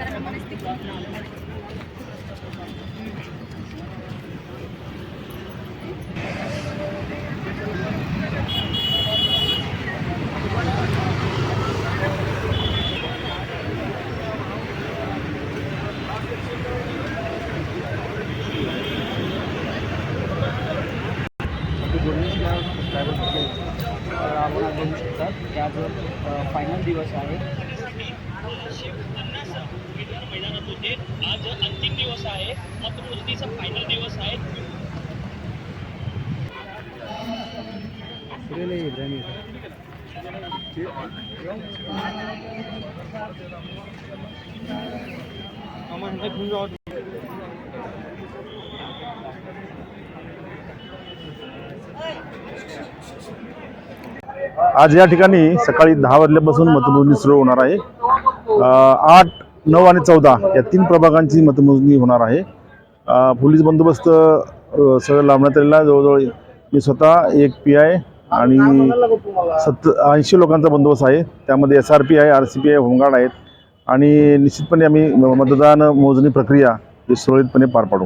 सरांना आपण बघू शकता की आज फायनल दिवस आहे. आहे आज अंतिम दिवस आहे. मतमोजणीचा फायनल दिवस आहे. आज या ठिकाणी सकाळी दहा वाजल्यापासून मतमोजणी सुरू होणार आहे. आठ नऊ आणि चौदा या तीन प्रभागांची मतमोजणी होणार आहे. पोलीस बंदोबस्त सगळं लावण्यात आलेला जवळजवळ मी स्वतः एक पी आय आणि सत्त ऐंशी लोकांचा बंदोबस्त आहे. त्यामध्ये एस आर पी आहे आर सी पी आहे होमगार्ड आहेत. आणि निश्चितपणे आम्ही मतदान मोजणी प्रक्रिया ही सुरळीतपणे पार पाडू.